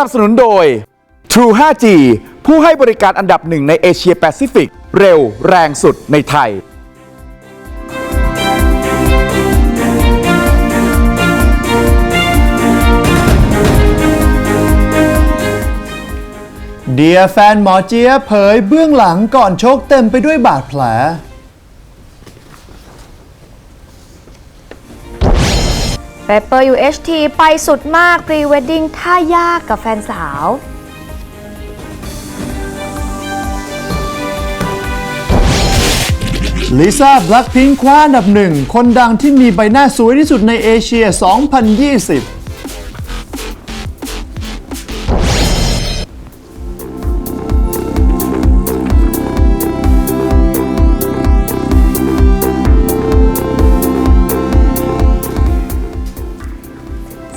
นับสนุนโดย True 5G ผู้ให้บริการอันดับหนึ่งในเอเชียแปซิฟิก เร็วแรงสุดในไทย เดียแฟนหมอเจี๊ยบเผยเบื้องหลังก่อนชกเต็มไปด้วยบาดแผล เปเปอร์ UHT ไปสุดมากพรีเวดดิ้งท่ายากกับแฟนสาวลิซ่าแบล็คพิงค์คว้าอันดับหนึ่ง คนดังที่มีใบหน้าสวยที่สุดในเอเชีย 2020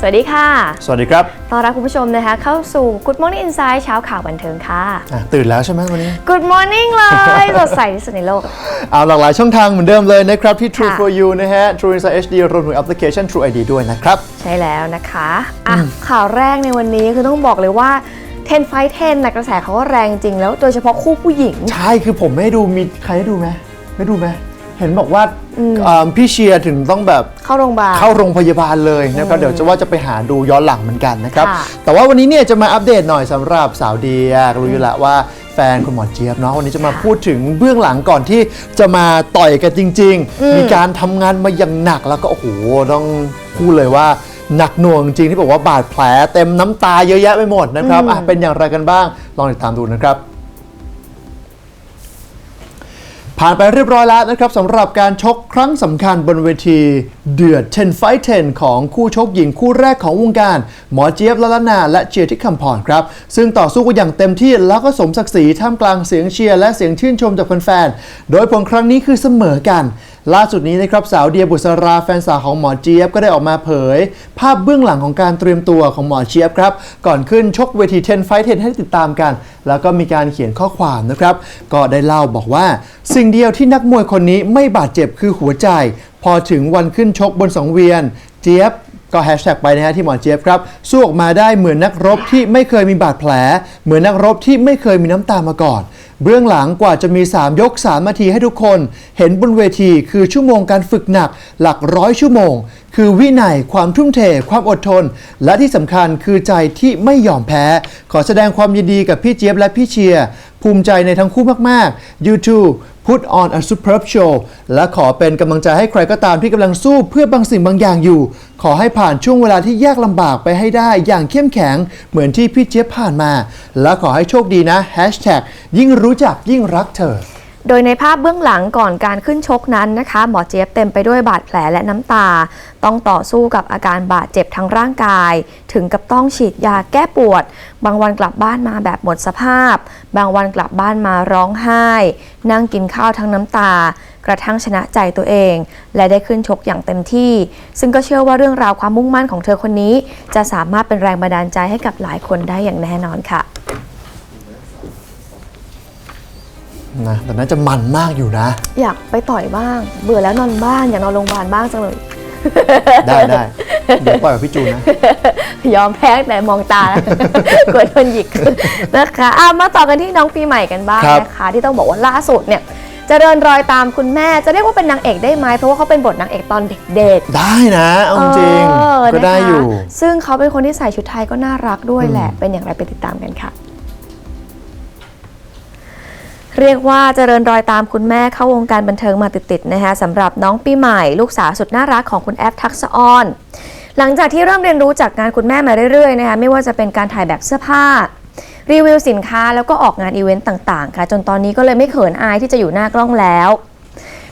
วัสดีค่ะ สวัสดีครับ ต้อนรับคุณผู้ชมนะคะ เข้าสู่ Good Morning Inside เช้าข่าวบันเทิงค่ะอะตื่นแล้วใช่ไหมวันนี้ Good Morning เลยสดใสที่สุดในโลก เอาหลากหลายช่องทางเหมือนเดิมเลยนะครับ ที่ True ค่ะ for You นะฮะ True Insight HD รวมถึงแอปพลิเคชัน True ID ด้วยนะครับ ใช่แล้วนะคะอะข่าวแรกในวันนี้คือต้องบอกเลยว่า10 Fight 10นะกระแสเขาก็แรงจริงแล้ว โดยเฉพาะคู่ผู้หญิง ใช่คือผมไม่ได้ดูมีใครได้ดูไหมไม่ดูไหม เห็นบอกว่าอ่าพี่เชียร์ถึงต้องแบบเข้าโรงพยาบาล เข้าโรงพยาบาลเลยนะครับ เดี๋ยวจะว่าจะไปหาดูย้อนหลังเหมือนกันนะครับ ค่ะ แต่ว่าวันนี้เนี่ยจะมาอัปเดตหน่อยสำหรับสาวเดียรู้อยู่แล้วว่าแฟนคุณหมอเจี๊ยบเนาะวันนี้จะมาพูดถึงเบื้องหลังก่อนที่จะมาต่อยกันจริง ๆ มีการทำงานมาอย่างหนักแล้วก็โอ้โหต้องพูดเลยว่าหนักหน่วงจริงที่บอกว่าบาดแผลเต็มน้ำตาเยอะแยะไปหมดนะครับอะเป็นอย่างไรกันบ้างลองติดตามดูนะครับ ผ่านไปเรียบร้อยแล้วนะครับสำหรับการชกครั้งสำคัญบนเวที เดือด10 Fight 10 ของคู่ชกหญิงคู่แรกของวงการ หมอเจี๊ยบละละนา และเจียทิคำพรครับ ซึ่งต่อสู้กันอย่างเต็มที่แล้วก็สมศักดิ์ศรีท่ามกลางเสียงเชียร์และเสียงชื่นชมจากแฟนๆโดยผลครั้งนี้คือเสมอกัน ล่าสุดนี้นะครับสาวเดียบุษราแฟนสาวของหมอเจี๊ยบก็ได้ออกมาเผย ภาพเบื้องหลังของการเตรียมตัวของหมอเจี๊ยบครับ ก่อนขึ้นชกเวที10 Fight 10ให้ติดตามกัน แล้วก็มีการเขียนข้อความนะครับ ก็ได้เล่าบอกว่า สิ่งเดียวที่นักมวยคนนี้ไม่บาดเจ็บคือหัวใจ พอถึงวันขึ้นชกบนสังเวียน เจี๊ยบก็แฮชแท็กไปนะฮะที่หมอเจี๊ยบครับสู้ออกมาได้เหมือนนักรบที่ไม่เคยมีบาดแผล เหมือนนักรบที่ไม่เคยมีน้ำตามาก่อน เบื้องหลังกว่าจะมี 3 ยก 3 นาทีให้ทุกคน เห็นบนเวทีคือชั่วโมงการฝึกหนักหลักร้อยชั่วโมง คือวินัยความทุ่มเท ความอดทน และที่สำคัญคือใจที่ไม่ยอมแพ้ ขอแสดงความยินดีกับพี่เจี๊ยบและพี่เชียร์ภูมิใจในทั้งคู่มากๆ YouTube put on a superb show และขอเป็นกำลังใจให้ใครก็ตามที่กำลังสู้เพื่อบางสิ่งบางอย่างอยู่ ขอให้ผ่านช่วงเวลาที่ยากลำบากไปให้ได้อย่างเข้มแข็ง เหมือนที่พี่เจี๊ยบผ่านมา และขอให้โชคดีนะ Hashtag ยิ่งรู้จักยิ่งรักเธอ โดยในภาพเบื้องหลังก่อนการขึ้นชกนั้นนะคะ หมอเจี๊ยบเต็มไปด้วยบาดแผลและน้ำตา ต้องต่อสู้กับอาการบาดเจ็บทางร่างกาย ถึงกับต้องฉีดยาแก้ปวด บางวันกลับบ้านมาแบบหมดสภาพ บางวันกลับบ้านมาร้องไห้ นั่งกินข้าวทั้งน้ำตา กระทั่งชนะใจตัวเอง และได้ขึ้นชกอย่างเต็มที่ ซึ่งก็เชื่อว่าเรื่องราวความมุ่งมั่นของเธอคนนี้ จะสามารถเป็นแรงบันดาลใจให้กับหลายคนได้อย่างแน่นอนค่ะ นะแต่น่าจะมันมากอยู่นะ อยากไปต่อยบ้าง เบื่อแล้วนอนบ้านอยากนอนโรงพยาบาลบ้างจังเลย ได้ได้เดี๋ยวปล่อยกับพี่จูนนะ ยอมแพ้แต่มองตาแล้วกลัวโดนหยิกนะคะอะมาต่อกันที่น้องปีใหม่กันบ้างครับ นะคะ ที่ต้องบอกว่าล่าสุดเนี่ยเจะเดินรอยตามคุณแม่จะเรียกว่าเป็นนางเอกได้ไหมเพราะว่าเขาเป็นบทนางเอกตอนเด็กๆ ได้นะเอาจริงเออก็ได้นะคะอยู่ ซึ่งเขาเป็นคนที่ใส่ชุดไทยก็น่ารักด้วยแหละ เป็นอย่างไรไปติดตามกันค่ะ เรียกว่าเจริญรอยตามคุณแม่เข้าวงการบันเทิงมาติดๆนะคะสำหรับน้องปีใหม่ ลูกสาวสุดน่ารักของคุณแอฟทักษะออน หลังจากที่เริ่มเรียนรู้จากงานคุณแม่มาเรื่อยๆนะคะไม่ว่าจะเป็นการถ่ายแบบเสื้อผ้า รีวิวสินค้าแล้วก็ออกงานอีเวนต์ต่างๆ ค่ะ จนตอนนี้ก็เลยไม่เขินอายที่จะอยู่หน้ากล้องแล้ว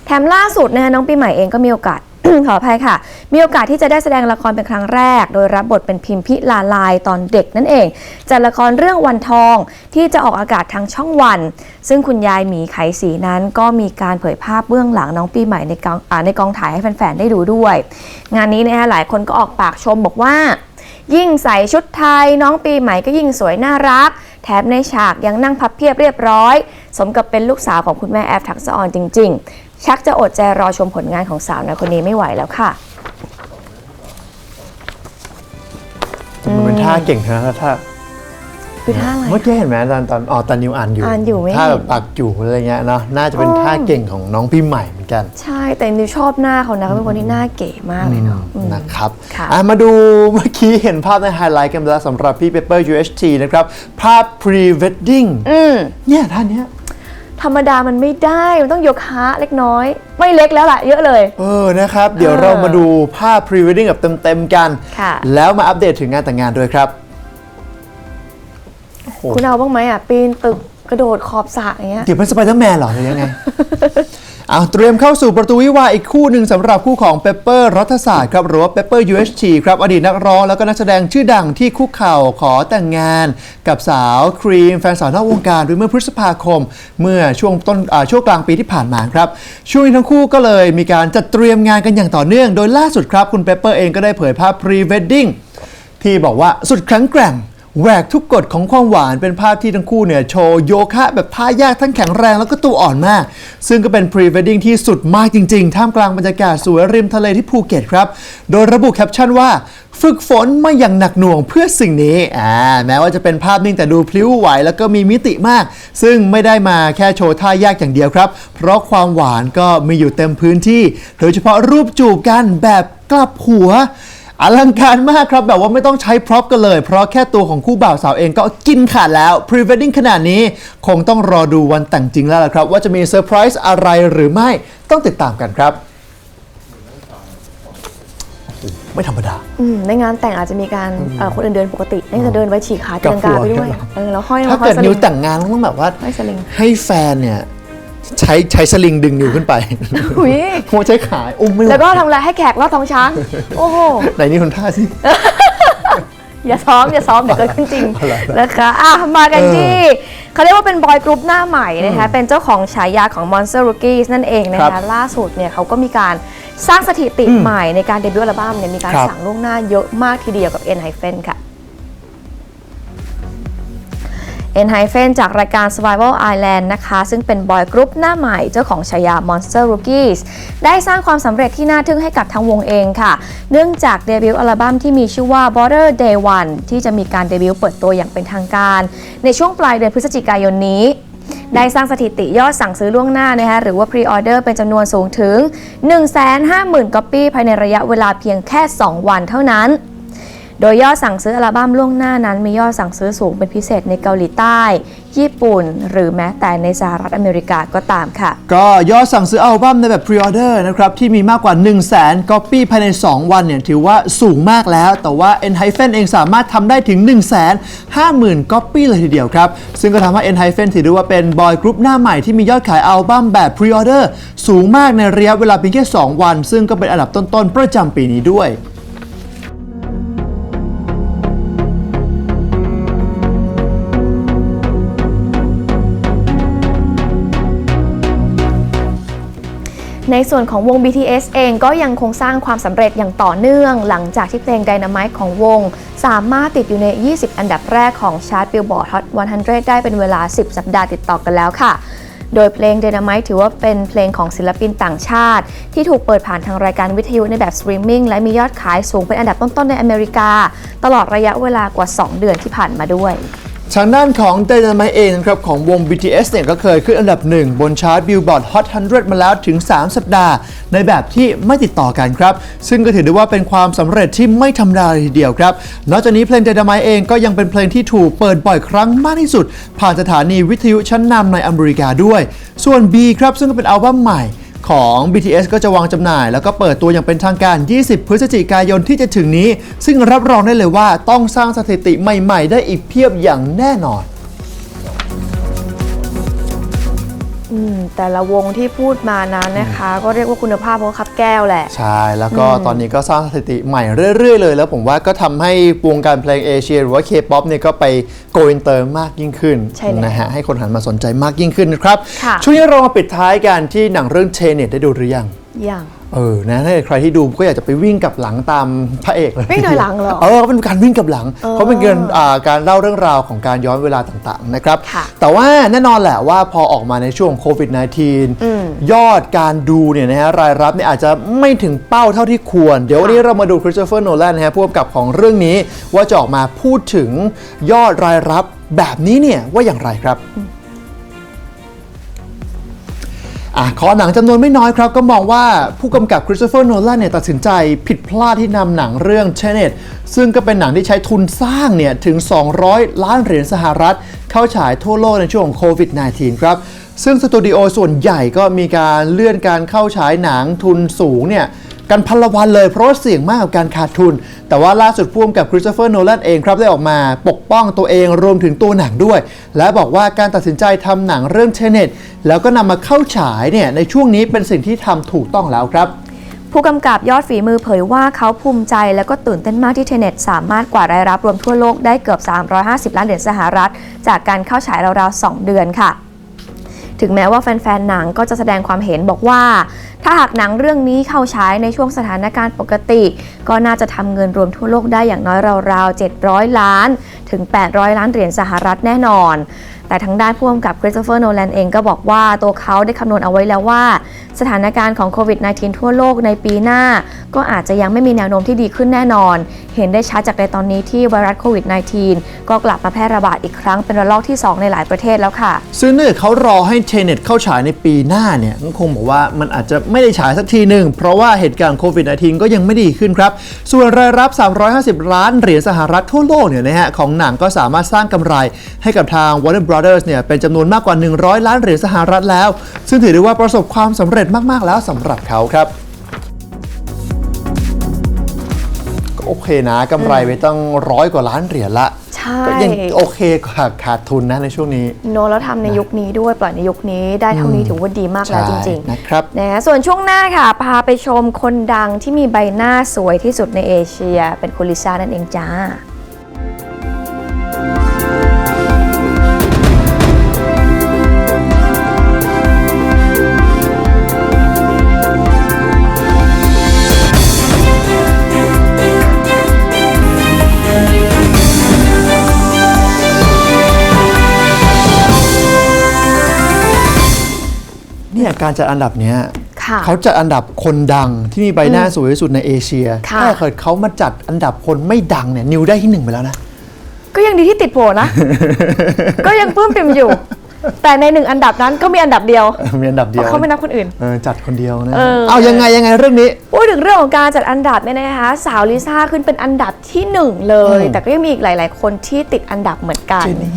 แถมล่าสุดนะคะน้องปีใหม่เองก็มีโอกาส ขออภัยค่ะ มีโอกาสที่จะได้แสดงละครเป็นครั้งแรก โดยรับบทเป็นพิมพิลาลายตอนเด็กนั่นเอง จากละครเรื่องวันทองที่จะออกอากาศทางช่องวัน ซึ่งคุณยายหมีไขสีนั้นก็มีการเผยภาพเบื้องหลังน้องปีใหม่ในกองในกองถ่ายให้แฟนๆได้ดูด้วย งานนี้นะคะหลายคนก็ออกปากชมบอกว่า ยิ่งใส่ชุดไทยน้องปีใหม่ก็ยิ่งสวยน่ารัก แถมในฉากยังนั่งพับเพียบเรียบร้อย สมกับเป็นลูกสาวของคุณแม่แอฟทักษะออนจริง ๆ ชักจะอดใจรอชมผลงานของสาวในอยคนนี้ไม่ไหวแล้วค่ะ มันเป็นท่าเก่งนะถ้าคือท่าอะไร เมื่อกี้เห็นไหมตอนตอนอ๋อตอนนิวอ่านอยู่อ่านอยู่ไม่ท่าเห็แบนบปากจู่อะไรเงี้ยเนาะน่าจะเป็นอ๋อท่าเก่งของน้องพี่ใหม่เหมือนกัน ใช่แต่นิวชอบหน้าเขานะเขาเป็นคนที่หน้าเก๋มากเลยเนาะอืมนะครับค่ะอะมาดูเมื่อกี้เห็นภาพในไฮไลท์กันไปแล้วสำหรับพี่เปเปอร์ UHT นะครับ ภาพ pre wedding อืมเนี่ยท่านเนี้ย ธรรมดามันไม่ได้ มันต้องยกฮะเล็กน้อย ไม่เล็กแล้วล่ะ เยอะเลย เออนะครับ เดี๋ยวเออเรามาดูภาพ pre wedding แบบเต็มๆกัน ค่ะ แล้วมาอัปเดตถึงงานแต่งงานด้วยครับคุณเอาบ้างไหมอะ ปีนตึกกระโดดขอบสระอย่างเงี้ย เดี๋ยวเป็นสไปเดอร์แมนเหรอหรือยังไง เอาเตรียมเข้าสู่ประตูวิวาอีกคู่หนึ่งสำหรับคู่ของเปเปอร์รัฐศาสตร์ครับหรือว่าเปเปอร์ UHT ครับอดีตนักร้องแล้วก็นักแสดงชื่อดังที่คุกเข่าขอแต่งงาน กับสาวครีม แฟนสาวนอกวงการด้วยเมื่อพฤษภาคม เมื่อช่วงต้นช่วงกลางปีที่ผ่านมาครับ ช่วงนี้ทั้งคู่ก็เลยมีการจัดเตรียมงานกันอย่างต่อเนื่อง โดยล่าสุดครับคุณเปเปอร์เองก็ได้เผยภาพ pre wedding ที่บอกว่าสุดแข็งแกร่ง แหวกทุกกฎของความหวานเป็นภาพที่ทั้งคู่เนี่ยโชว์โยคะแบบท่ายากทั้งแข็งแรงแล้วก็ตัวอ่อนมาก ซึ่งก็เป็นพรีเวดดิ้งที่สุดมากจริง ๆ ท่ามกลางบรรยากาศสวยริมทะเลที่ภูเก็ตครับ โดยระบุแคปชั่นว่า ฝึกฝนมาอย่างหนักหน่วงเพื่อสิ่งนี้อ่าแม้ว่าจะเป็นภาพนิ่งแต่ดูพลิ้วไหวแล้วก็มีมิติมาก ซึ่งไม่ได้มาแค่โชว์ท่ายากอย่างเดียวครับ เพราะความหวานก็มีอยู่เต็มพื้นที่ โดยเฉพาะรูปจูบกันแบบกลับหัว อลังการมากครับ แบบว่าไม่ต้องใช้พร็อพกันเลย เพราะแค่ตัวของคู่บ่าวสาวเองก็กินขาดแล้ว พรีเวดดิ้งขนาดนี้ คงต้องรอดูวันแต่งจริงแล้วล่ะครับ ว่าจะมีเซอร์ไพรส์อะไรหรือไม่ต้องติดตามกันครับโอ้โหไม่ธรรมดา อืมในงานแต่งอาจจะมีการเอ่อคนอื่นเดินปกตินี่จะเดินไว้ฉีกขาตีลังกาไปด้วย กับหัว เออแล้วห้อยถ้าห้อเกิยดสนิลิวงแต่งงานต้องแบบว่า ห้อยสลิง ให้แฟนเนี่ย ใช้ใช้สลิงดึงนิวขึ้นไปหุยโมใช้ขาอุ้มไม่ไหวแล้วก็ทำอะไรให้แขกรอดท้องช้าง โอ้โห ไหนนี่คนท่าสิ อย่าซ้อม อย่าซ้อมเดี๋ยวเกิดขึ้นจริงอะไรนะนะคะอะมากันเออที่เขาเรียกว่าเป็นบอยกรุ๊ปหน้าใหม่นะคะเป็นเจ้าของฉายาของ Monster Rookies นั่นเองนะครัคะบล่าสุดเนี่ยเขาก็มีการสร้างสถิติใหม่ในการเดบิวต์อัลบั้มเนี่ยมีการครับ สั่งล่วงหน้าเยอะมากทีเดียวกับ e n h y p e n ค่ะ e n h y p e n จากรายการ Survival Island นะคะ ซึ่งเป็นบอยกรุ๊ปหน้าใหม่เจ้าของฉายา Monster Rookies ได้สร้างความสำเร็จที่น่าทึ่งให้กับทางวงเองค่ะ เนื่องจากเดบิวต์อัลบั้มที่มีชื่อว่า Border Day 1 ที่จะมีการเดบิวต์เปิดตัวอย่างเป็นทางการ ในช่วงปลายเดือนพฤศจิกายนนี้ได้สร้างสถิติยอดสั่งซื้อล่วงหน้านะคะหรือว่า Pre-order เป็นจำนวนสูงถึง 150,000ก๊อปปี้ภายในระยะเวลาเพียงแค่ 2 วันเท่านั้น โดยยอดสั่งซื้ออัลบั้มล่วงหน้านั้นมียอดสั่งซื้อสูงเป็นพิเศษในเกาหลีใต้ ญี่ปุ่น หรือแม้แต่ในสหรัฐอเมริกาก็ตามค่ะ ก็ยอดสั่งซื้ออัลบั้มในแบบพรีออเดอร์นะครับที่มีมากกว่า 1 0 0 0 0แสนก๊อปปี้ภายใน 2 วันเนี่ยถือว่าสูงมากแล้ว แต่ว่า e n h y p e n เองสามารถทำได้ถึง 1 5 0 0 0 0ก๊อปปี้เลยทีเดียวครับ ซึ่งก็ทำให้ e n h y p e n ถือได้ว่าเป็นบอยกรุ๊ปหน้าใหม่ที่มียอดขายอัลบั้มแบบพรีออเดอร์สูงมากในระยะเวลาเพียงแค่2วัน ซึ่งก็เป็นอันดับต้นๆประจำปีนี้ด้วย ในส่วนของวง BTS เองก็ยังคงสร้างความสำเร็จอย่างต่อเนื่อง หลังจากที่เพลง Dynamite ของวง สามารถติดอยู่ใน 20 อันดับแรกของชาร์ต Billboard Hot 100 ได้เป็นเวลา 10 สัปดาห์ติดต่อกันแล้วค่ะโดยเพลง Dynamite ถือว่าเป็นเพลงของศิลปินต่างชาติ ที่ถูกเปิดผ่านทางรายการวิทยุในแบบสตรีมมิ่งและมียอดขายสูงเป็นอันดับต้นๆในอเมริกา ตลอดระยะเวลากว่า 2 เดือนที่ผ่านมาด้วย ทางด้านของ Dynamite เองครับของวง BTS เนี่ยก็เคยขึ้นอันดับหนึ่งบนชาร์ต Billboard Hot 100 มาแล้วถึง 3 สัปดาห์ ในแบบที่ไม่ติดต่อกันครับ ซึ่งก็ถือได้ว่าเป็นความสำเร็จที่ไม่ธรรมดาเลยทีเดียวครับ นอกจากนี้เพลง Dynamite เองก็ยังเป็นเพลงที่ถูกเปิดบ่อยครั้งมากที่สุด ผ่านสถานีวิทยุชั้นนำในอเมริกาด้วย ส่วน B ครับซึ่งก็เป็นอัลบั้มใหม่ ของ BTS ก็จะวางจำหน่าย แล้วก็เปิดตัวอย่างเป็นทางการ 20 พฤศจิกายนที่จะถึงนี้ ซึ่งรับรองได้เลยว่าต้องสร้างสถิติใหม่ ๆ ได้อีกเพียบอย่างแน่นอน อืมแต่ละวงที่พูดมานั้นนะคะ ก็เรียกว่าคุณภาพเพราะคับแก้วแหละ ใช่ แล้วก็ตอนนี้ก็สร้างสถิติใหม่เรื่อย ๆ เลย แล้วผมว่าก็ทำให้วงการเพลงเอเชียหรือว่าเคป๊อปเนี่ยก็ไปโกอินเตอร์มากยิ่งขึ้นใช่แล้วนะฮะให้คนหันมาสนใจมากยิ่งขึ้นนะครับ ค่ะ ช่วงนี้เรามาปิดท้ายกันที่หนังเรื่องเชเน็ตได้ดูหรือยัง อย่าง เออนะถ้าเกิดใครที่ดูก็อยากจะไปวิ่งกลับหลังตามพระเอกเลยวิ่งถอยหลังเหรอเออเป็นการวิ่งกลับหลัง เพราะเป็นการอ่าการเล่าเรื่องราวของการย้อนเวลาต่างๆนะครับค่ะแต่ว่าแน่นอนแหละว่าพอออกมาในช่วงโควิด -19 ยอดการดูเนี่ยนะฮะรายรับเนี่ยอาจจะไม่ถึงเป้าเท่าที่ควร เดี๋ยววันนี้เรามาดูคริสโตเฟอร์โนแลนนะฮะผู้กำกับของเรื่องนี้ว่าจะออกมาพูดถึงยอดรายรับแบบนี้เนี่ยว่าอย่างไรครับ อะขอหนังจำนวนไม่น้อยครับ ก็มองว่าผู้กำกับคริสโตเฟอร์โนแลนเนี่ยตัดสินใจผิดพลาดที่นำหนังเรื่อง Tenet ซึ่งก็เป็นหนังที่ใช้ทุนสร้างเนี่ยถึง 200 ล้านเหรียญสหรัฐ เข้าฉายทั่วโลกในช่วงของโควิด -19 ครับ ซึ่งสตูดิโอส่วนใหญ่ก็มีการเลื่อนการเข้าฉายหนังทุนสูงเนี่ย กันพันละวันเลยเพราะว่าเสี่ยงมากกับการขาดทุน แต่ว่าล่าสุดพ่วงกับคริสโตเฟอร์โนแลนเองครับได้ออกมาปกป้องตัวเองรวมถึงตัวหนังด้วย และบอกว่าการตัดสินใจทำหนังเรื่องเทเน็ตแล้วก็นำมาเข้าฉายเนี่ยในช่วงนี้เป็นสิ่งที่ทำถูกต้องแล้วครับผู้กำกับยอดฝีมือเผยว่าเขาภูมิใจและก็ตื่นเต้นมากที่เทเน็ตสามารถกวาดรายรับรวมทั่วโลกได้เกือบ 350 ล้านเหรียญสหรัฐ จากการเข้าฉายราวๆ 2 เดือนค่ะ ถึงแม้ว่าแฟนๆ หนังก็จะแสดงความเห็นบอกว่า ถ้าหากหนังเรื่องนี้เข้าฉายในช่วงสถานการณ์ปกติ ก็น่าจะทำเงินรวมทั่วโลกได้อย่างน้อยราวๆ 700 ล้าน ถึง 800 ล้านเหรียญสหรัฐแน่นอน แต่ทางด้านผู้กำกับคริสโตเฟอร์โนแลนเองก็บอกว่าตัวเขาได้คำนวณเอาไว้แล้วว่า สถานการณ์ของโควิด -19 ทั่วโลกในปีหน้า ก็อาจจะยังไม่มีแนวโน้มที่ดีขึ้นแน่นอน เห็นได้ชัดจากในตอนนี้ที่ไวรัสโควิด -19 ก็กลับมาแพร่ระบาดอีกครั้งเป็นระลอกที่ 2 ในหลายประเทศแล้วค่ะ ซึ่งเนื่องเขารอให้เทเน็ตเข้าฉายในปีหน้าเนี่ยก็คงบอกว่ามันอาจจะไม่ได้ฉายสักทีหนึ่งเพราะว่าเหตุการณ์โควิด -19 ก็ยังไม่ดีขึ้นครับส่วนรายรับ 350 ล้านเหรียญสหรัฐทั่วโลกเนี่ยนะฮะของหนังก็สามารถสร้างกำไรให้กับทาง Warner Brothers เนี่ยเป็นจำนวนมากกว่า 100 ล้านเหรียญสหรัฐแล้ว ซึ่งถือได้ว่าประสบความสำเร็จมากๆแล้วสำหรับเขาครับก็โอเคนะกำไรไปตั้งร้อยกว่าล้านเหรียญละใช่ก็ยังโอเคกว่าขาดทุนนะในช่วงนี้ โนแล้วทำในยุคนี้ด้วยปล่อยในยุคนี้ได้เท่านี้ถือว่าดีมากแล้วจริงใช่นะครับๆนะส่วนช่วงหน้าค่ะ พาไปชมคนดังที่มีใบหน้าสวยที่สุดในเอเชีย เป็นคุณลิซ่านั่นเองจ้า เนี่ยการจัดอันดับเนี้ยค่ะ เขาจัดอันดับคนดังที่มีใบหน้าสวยที่สุดในเอเชีย ค่ะ ถ้าเกิดเขามาจัดอันดับคนไม่ดังเนี่ยนิวได้ที่หนึ่งไปแล้วนะ ก็ยังดีที่ติดโผล่นะ ก็ยังปลื้มปิ่มอยู่ แต่ในหนึ่งอันดับนั้นก็มีอันดับเดียวมีอันดับเพเดียวราะเขาไม่นับคนอื่น เออจัดคนเดียวนะเออ เอายังไงยังไงเรื่องนี้ พูดถึงเรื่องของการจัดอันดับเนี่ยนะคะสาวลิซ่าขึ้นเป็นอันดับที่หนึ่งเลย อืม แต่ก็ยังมีอีกหลาย ๆ คนที่ติดอันดับเหมือนกันเจนี่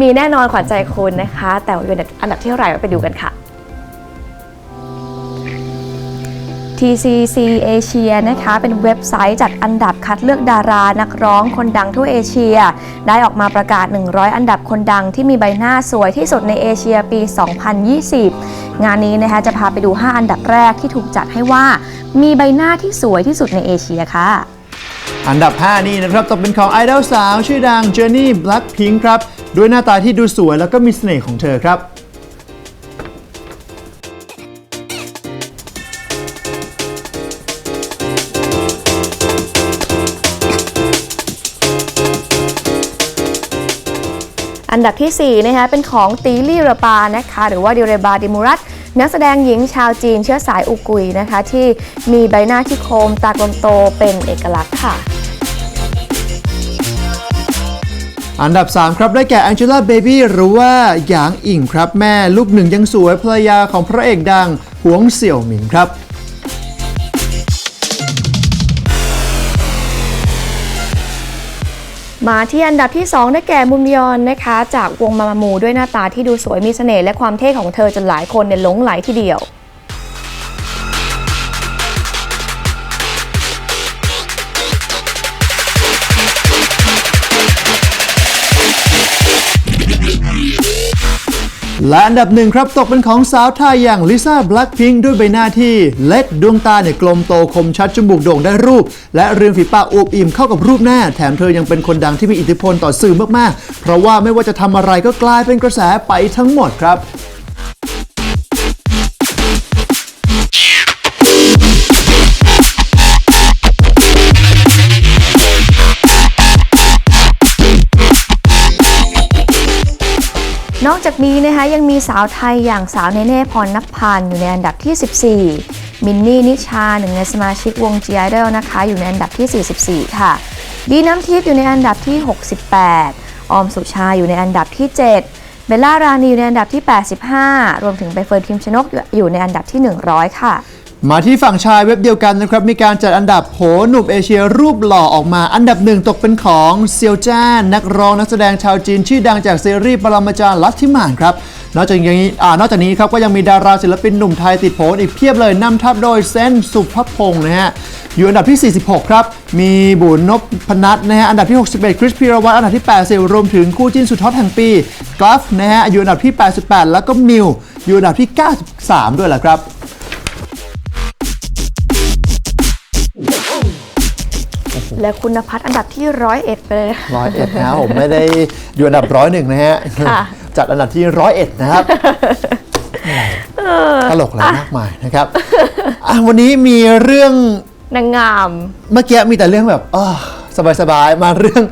มีแน่นอนขวัญใจคุณนะคะ แต่ว่าเป็นอันดับที่เท่าไหร่ไปดูกันค่ะ TCC Asia นะคะเป็นเว็บไซต์จัดอันดับคัดเลือกดารานักร้องคนดังทั่วเอเชีย ได้ออกมาประกาศ 100 อันดับคนดังที่มีใบหน้าสวยที่สุดในเอเชียปี 2020 งานนี้นะคะจะพาไปดู 5 อันดับแรกที่ถูกจัดให้ว่า มีใบหน้าที่สวยที่สุดในเอเชียค่ะ อันดับ 5 นี่นะครับตกเป็นของไอดอลสาว ชื่อดังเจนนี่แบล็ p พิงครับด้วยหน้าตาที่ดูสวยแล้วก็มีเสน่ห์ของเธอครับ นดับที่4นะคะเป็นของตีลี่ระปานะคะหรือว่าดิเรบาดิมูรัตนักแสดงหญิงชาวจีนเชื้อสายอุกุยนะคะ ที่มีใบหน้าที่โคมตากลมโตเป็นเอกลักษณ์ค่ะ อันดับ 3 ครับ ได้แก่ Angela Baby หรือว่าหยางอิงครับแม่ลูกหนึ่งยังสวยภรรยาของพระเอกดังหวงเสี่ยวหมิงครับ มาที่อันดับที่ 2 ได้แก่มุมยอนนะคะ จากวงมามามูด้วยหน้าตาที่ดูสวยมีเสน่ห์และความเท่ของเธอจนหลายคนเนี่ยหลงไหลทีเดียว และอันดับหนึ่งครับตกเป็นของสาวไทยอย่างลิซ่าแบล็กพิงด้วยใบหน้าที่เล็กดวงตาเนี่ยกลมโตคมชัดจมูกโด่งได้รูป และเรียงฝีปากอวบอิ่มเข้ากับรูปหน้า แถมเธอยังเป็นคนดังที่มีอิทธิพลต่อสื่อมากๆ เพราะว่าไม่ว่าจะทำอะไรก็กลายเป็นกระแสไปทั้งหมดครับ นอกจากนี้นะคะยังมีสาวไทยอย่างสาวเนเน่พรนับพันอยู่ในอันดับที่ 14 มินนี่นิชาหนึ่งในสมาชิกวง G Idol นะคะ อยู่ในอันดับที่ 44 ค่ะ ดีน้ำทิพย์อยู่ในอันดับที่ 68 ออมสุชาอยู่ในอันดับที่ 7 เบลล่ารานีอยู่ในอันดับที่ 85 รวมถึงใบเฟิร์นพิมชนกอยู่ในอันดับที่ 100 ค่ะ มาที่ฝั่งชายเว็บเดียวกันนะครับมีการจัดอันดับโหหนุ่มเอเชียรูปหล่อออกมา อันดับหนึ่งตกเป็นของเซียวจ้าน นักร้องนักแสดงชาวจีนชื่อดังจากซีรีส์ปรมาจารย์ลัทธิมานครับนอกจากนี้อ่านอกจากนี้ครับก็ยังมีดาราศิลปินหนุ่มไทยติดโผอีกเพียบเลยนำทัพโดยเซนสุภพงศ์นะฮะอยู่อันดับที่ 46 ครับ มีบุญนพพนัทนะฮะอันดับที่ 61 คริสพีรวัตรอันดับที่80รวมถึงคู่จิ้นสุดฮอตแห่งปีกราฟนะฮะอยู่อันดับที่ 88 แล้วก็มิวอยู่อันดับที่ 93 ด้วยแหละครับ และคุณพัฒน์อันดับที่101ไปเลยร้อยเอ็ดนะครับผมไม่ได้อยู่อันดับร้อยหนึ่งนะฮะค่ะจัดอันดับที่ร้อยเอ็ดนะครับตลกอะไรมากมายนะครับอะวันนี้มีเรื่องนางงาม เมื่อกี้มีแต่เรื่องแบบสบายๆ มาเรื่อง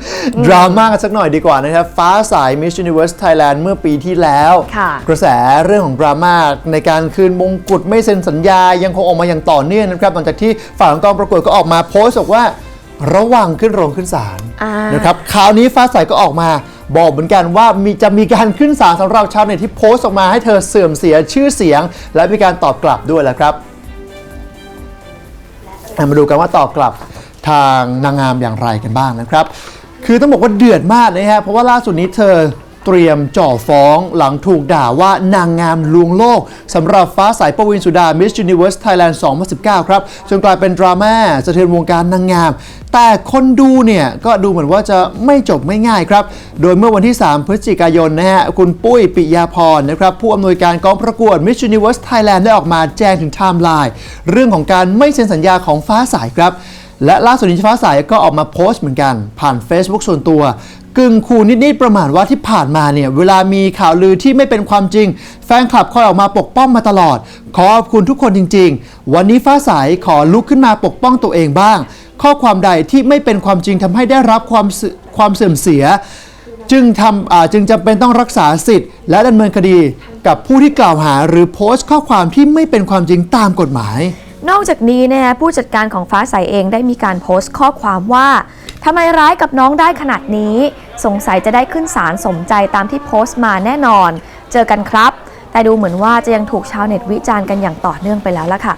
ดราม่ากันสักหน่อยดีกว่านะครับ ฟ้าสาย Miss Universe Thailand เมื่อปีที่แล้วค่ะกระแสเรื่องของดราม่าในการคืนมงกุฎไม่เซ็นสัญญายังคงออกมาอย่างต่อเนื่องนะครับ หลังจากที่ฝ่ายของกองประกวดก็ออกมาโพสต์บอกว่า ระวังขึ้นโรงขึ้นศาลอ่านนะครับคราวนี้ฟ้าใสก็ออกมา บอกเหมือนกันว่ามีจะมีการขึ้นศาลสำหรับชาวเน็ตที่โพสต์ออกมาให้เธอเสื่อมเสียชื่อเสียง และมีการตอบกลับด้วยแหละครับมาดูกันว่าตอบกลับทางนางงามอย่างไรกันบ้างนะครับ คือต้องบอกว่าเดือดมากนะฮะเพราะว่าล่าสุดนี้เธอ เตรียมจ่อฟ้องหลังถูกด่าว่านางงามลวงโลกสำหรับฟ้าสประวินสุดา Miss Universe Thailand 2019 ครับ จนกลายเป็นดราม่าสะเทือนวงการนางงาม แต่คนดูเนี่ย ก็ดูเหมือนว่าจะไม่จบไม่ง่ายครับ โดยเมื่อวันที่ 3 พฤศจิกายนนะฮะ คุณปุ้ยปิยาพรนะครับ ผู้อำนวยการกองประกวด Miss Universe Thailand ได้ออกมาแจ้งถึงไทม์ไลน์เรื่องของการไม่เซ็นสัญญาของฟ้าใสครับและล่าสุดนี้ฟ้าใสก็ออกมาโพสต์เหมือนกัน ผ่าน Facebook ส่วนตัว กึ่งคูนิดๆประมาณว่าที่ผ่านมาเนี่ยเวลามีข่าวลือที่ไม่เป็นความจริง แฟนคลับคอยออกมาปกป้องมาตลอด ขอขอบคุณทุกคนจริง ๆ วันนี้ฟ้าใสขอลุกขึ้นมาปกป้องตัวเองบ้าง ข้อความใดที่ไม่เป็นความจริงทำให้ได้รับความเสื่อความเสื่อมเสีย จึงทำจึงจำเป็นต้องรักษาสิทธิ์ และดำเนินคดีกับผู้ที่กล่าวหาหรือโพสต์ข้อความที่ไม่เป็นความจริงตามกฎหมาย นอกจากนี้นะคะผู้จัดการของฟ้าใสเองได้มีการโพสต์ข้อความว่าทำไมร้ายกับน้องได้ขนาดนี้ สงสัยจะได้ขึ้นศาลสมใจตามที่โพสต์มาแน่นอน เจอกันครับ แต่ดูเหมือนว่าจะยังถูกชาวเน็ตวิจารณ์กันอย่างต่อเนื่องไปแล้วล่ะค่ะ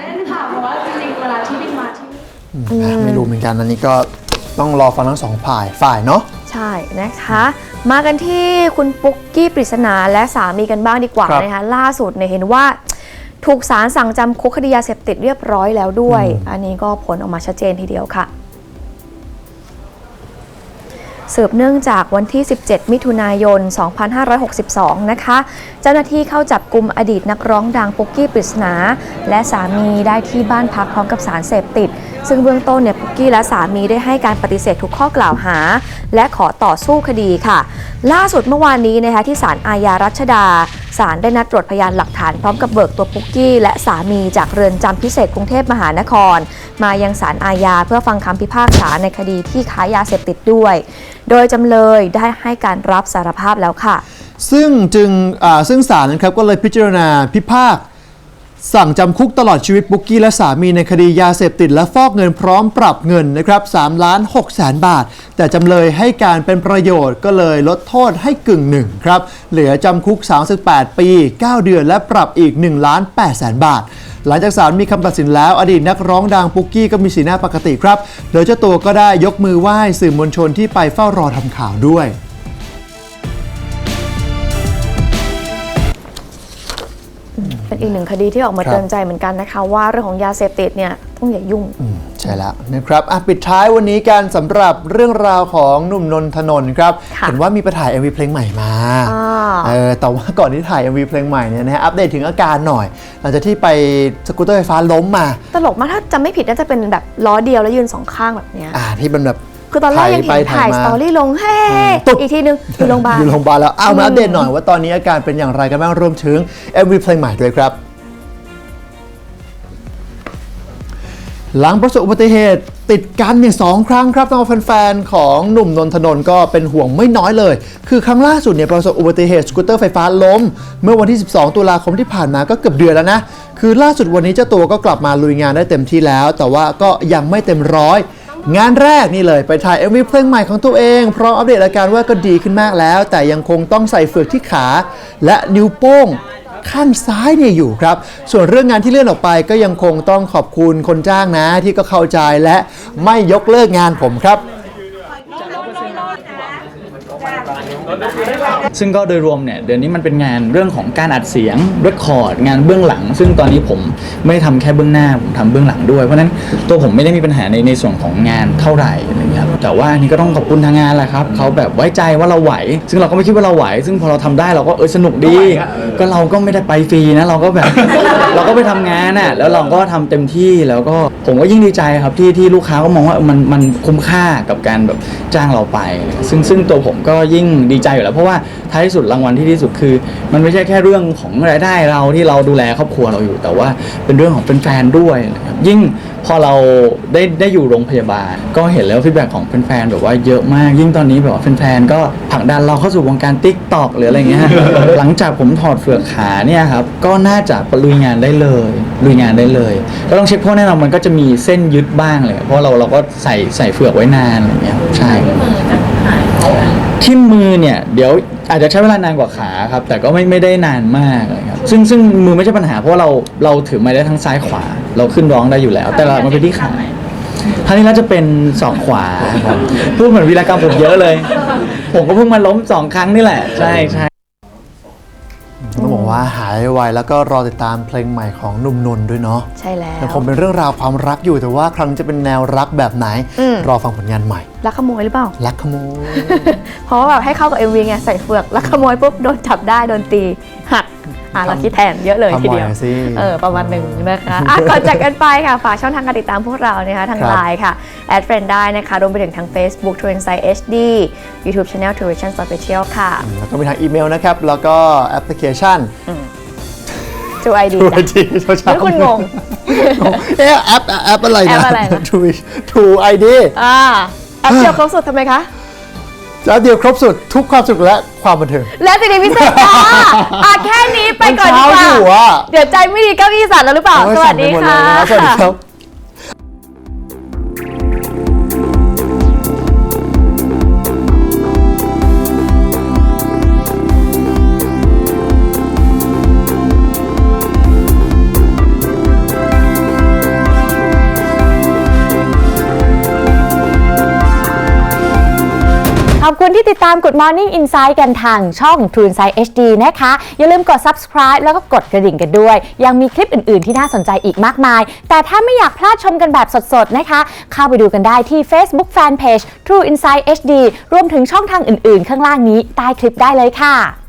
นั่นค่ะเพราะว่าจริงๆเวลาที่บินมาที่นี่อะไม่รู้เหมือนกันอันนี้ก็ต้องรอฟังทั้งสองฝ่ายฝ่ายเนาะใช่นะคะ มากันที่คุณปุ๊กกี้ปริศนาและสามีกันบ้างดีกว่าครับนะคะล่าสุดเนี่ยเห็นว่า ถูกศาลสั่งจำคุกคดียาเสพติดเรียบร้อยแล้วด้วย อันนี้ก็ผลออกมาชัดเจนทีเดียวค่ะสืบเนื่องจากวันที่ 17 มิถุนายน 2562 นะคะ เจ้าหน้าที่เข้าจับกลุ่มอดีตนักร้องดังปุกกี้ปริศนา และสามีได้ที่บ้านพักพร้อมกับสารเสพติด ซึ่งเบื้องต้นเนี่ยปุกกี้และสามีได้ให้การปฏิเสธทุกข้อกล่าวหา และขอต่อสู้คดีค่ะ ล่าสุดเมื่อวานนี้นะคะที่ศาลอาญารัชดา ศาลได้นัดตรวจพยานหลักฐานพร้อมกับเบิกตัวปุกกี้ และสามีจากเรือนจำพิเศษกรุงเทพมหานคร มายังศาลอาญาเพื่อฟังคำพิพากษาในคดีที่ค้ายาเสพติดด้วย โดยจำเลยได้ให้การรับสารภาพแล้วค่ะ ซึ่งจึงซึ่งศาลนะครับก็เลยพิจารณาพิพากษ สั่งจำคุกตลอดชีวิตบุกกี้และสามีในคดียาเสพติดและฟอกเงินพร้อมปรับเงินนะครับ3ล้าน6แสนบาท แต่จำเลยให้การเป็นประโยชน์ก็เลยลดโทษให้กึ่งหนึ่งครับ เหลือจำคุก 38 ปี 9 เดือนและปรับอีก1ล้าน8แสนบาท หลังจากศาลมีคำตัดสินแล้ว อดีตนักร้องดังปุกกี้ก็มีสีหน้าปกติครับ โดยเจ้าตัวก็ได้ยกมือไหว้สื่อมวลชนที่ไปเฝ้ารอทำข่าวด้วย เป็นอีกหนึ่งคดีที่ออกมาครับเตือนใจเหมือนกันนะคะ ว่าเรื่องของยาเสพติดเนี่ยต้องอย่ายุ่งใช่แล้วนะครับอะปิดท้ายวันนี้กันสำหรับเรื่องราวของหนุ่มนนทนนท์ครับค่ะเห็นว่ามีไปถ่าย MV เพลงใหม่มาอ่าเออแต่ว่าก่อนที่ถ่าย MV เพลงใหม่เนี่ยนะฮะอัปเดตถึงอาการหน่อย หลังจากที่ไปสกูตเตอร์ไฟฟ้าล้มมา ตลกมากถ้าจำไม่ผิดน่าจะเป็นแบบล้อเดียวแล้วยืนสองข้างแบบเนี้ยอ่าที่มันแบบ คือตอนแรกยังเห็นถ่ายไปถ่ายถ่ายมาสตอรี่ลงเฮ้ตุ๊บอีกทีนึงอยู่โรงพยาบาลอยู่โรงพยาบาลแล้วเอามาอัปเดตหน่อยว่าตอนนี้อาการเป็นอย่างไรกันบ้างรวมถึง MV เพลงใหม่ด้วยครับ หลังประสบอุบัติเหตุติดกันเนี่ยสองครั้งครับต้องเอาแฟนๆของหนุ่มนนทนนท์ก็เป็นห่วงไม่น้อยเลย คือครั้งล่าสุดเนี่ยประสบอุบัติเหตุสกูตเตอร์ไฟฟ้าล้ม เมื่อวันที่ 12 ตุลาคมที่ผ่านมาก็เกือบเดือนแล้วนะ คือล่าสุดวันนี้เจ้าตัวก็กลับมาลุยงานได้เต็มที่แล้ว แต่ว่าก็ยังไม่เต็มร้อย งานแรกนี่เลยไปถ่าย MV เพลงใหม่ของตัวเอง พร้อมอัปเดตอาการว่าก็ดีขึ้นมากแล้ว แต่ยังคงต้องใส่เฟือกที่ขา และนิ้วโป้งข้างซ้ายเนี่ยอยู่ครับ ส่วนเรื่องงานที่เลื่อนออกไปก็ยังคงต้องขอบคุณคนจ้างนะที่ก็เข้าใจและไม่ยกเลิกงานผมครับ ซึ่งก็โดยรวมเนี่ยเดือนนี้มันเป็นงานเรื่องของการอัดเสียงเรคคอร์ดงานเบื้องหลัง ซึ่งตอนนี้ผมไม่ได้ทำแค่เบื้องหน้าผมทำเบื้องหลังด้วยเพราะฉะนั้นตัวผมไม่ได้มีปัญหาในในส่วนของงานเท่าไหร่อะไรเงี้ยครับแต่ว่าอันนี่ก็ต้องขอบคุณทางงานแหละครับเขาแบบไว้ใจว่าเราไหว ซึ่งเราก็ไม่คิดว่าเราไหว ซึ่งพอเราทำได้เราก็เออสนุกดี ก็เราก็ไม่ได้ไปฟรีนะเราก็แบบ เราก็ไปทำงานน่ะแล้วเราก็ทำเต็มที่แล้วก็ผมก็ยิ่งดีใจครับที่ที่ลูกค้าก็มองว่ามันมันคุ้มค่ากับการแบบจ้างเราไป ซึ่งซึ่งตัวผมก็ยิ่งดีใจจอยู่แล้วเพราะว่าท้ายที่สุดรางวัลที่ที่สุดคือ มันไม่ใช่แค่เรื่องของรายได้เราที่เราดูแลครอบครัวเราอยู่ แต่ว่าเป็นเรื่องของแฟนๆด้วยนะครับยิ่งพอเราได้ได้อยู่โรงพยาบาล ก็เห็นแล้วฟีดแบ็กของแฟนๆแบบว่าเยอะมาก ยิ่งตอนนี้แบบว่าแฟนๆก็ผลักดันเราเข้าสู่วงการติ๊กตอกหรืออะไรเงี้ย หลังจากผมถอดเฟือกขาเนี่ยครับก็น่าจะลุยงานได้เลยลุยงานได้เลย ก็ต้องเช็คเพราะแน่นอนมันก็จะมีเส้นยึดบ้างเลย เพราะเราเราก็ใส่ใส่เฟือกไว้นานอะไรเงี้ยใช่ ที่มือเนี่ยเดี๋ยวอาจจะใช้เวลานานกว่าขาครับ แต่ก็ไม่ไม่ได้นานมากเลยครับซึ่งซึ่งมือไม่ใช่ปัญหาเพราะว่าเราเราถือไม้ได้ทั้งซ้ายขวา เราขึ้นร้องได้อยู่แล้ว แต่เรามันเป็นที่ขาท่านี้เราจะเป็นศอกขวาครับพูดเหมือนวีรกรรมผมเยอะเลย ผมก็เพิ่งมาล้มสองครั้งนี่แหละ ใช่ใช่ต้อง บอกว่าหายไวแล้วก็รอติดตามเพลงใหม่ของหนุ่มนนท์ด้วยเนาะใช่แล้วยังคงเป็นเรื่องราวความรักอยู่แต่ว่าครั้งจะเป็นแนวรักแบบไหนอืมรอฟังผลงานใหม่ลักขโมยหรือเปล่ารักขโมยเพราะว่าแบบให้เข้ากับ MV ไงใส่เฟือกลักขโมยปุ๊บโดนจับได้โดนตีหัก อะเราคิดแทนเยอะเลยทำทีเดียวบ่อยสิเออประมาณหนึ่งนะคะอะก่อนจากกันไปค่ะ ฝากช่องทางการติดตามพวกเรานะคะทางครับไลน์ค่ะแอดเฟรนได้นะคะรวมไปถึงทาง Facebook True Insight HD YouTube Channel True Vision Official ค่ะ แล้วก็มีทางอีเมลนะครับ แล้วก็แอปพลิเคชัน True ID ทูไอจ้ะดีเช้าหรือคุณงงเอ๊ะแอปแอปอะไรนะแอปอะไรนะทูทูไอดีอ่าแอปเดียวครบสุดทำไมคะ แล้วเดียวครบสุดทุกความสุขและความบันเทิง และสิทธิพิเศษค่ะอะ แค่นี้ไปก่อนดีกมันว่าเช้าอยู่อะเดี๋ยวใจไม่ดีเก้าอี้สั่นแล้วหรือเปล่า โอ้ยสวัสดีสั่นไปหมค่ะเลยนสวัสดีครับ คุณที่ติดตาม Good Morning Insight กันทางช่อง True Insight HD นะคะ อย่าลืมกด subscribe แล้วก็กดกระดิ่งกันด้วย ยังมีคลิปอื่น ๆ ที่น่าสนใจอีกมากมาย แต่ถ้าไม่อยากพลาดชมกันแบบสด ๆ นะคะ เข้าไปดูกันได้ที่ Facebook Fanpage True Insight HD รวมถึงช่องทางอื่น ๆ ข้างล่างนี้ใต้คลิปได้เลยค่ะ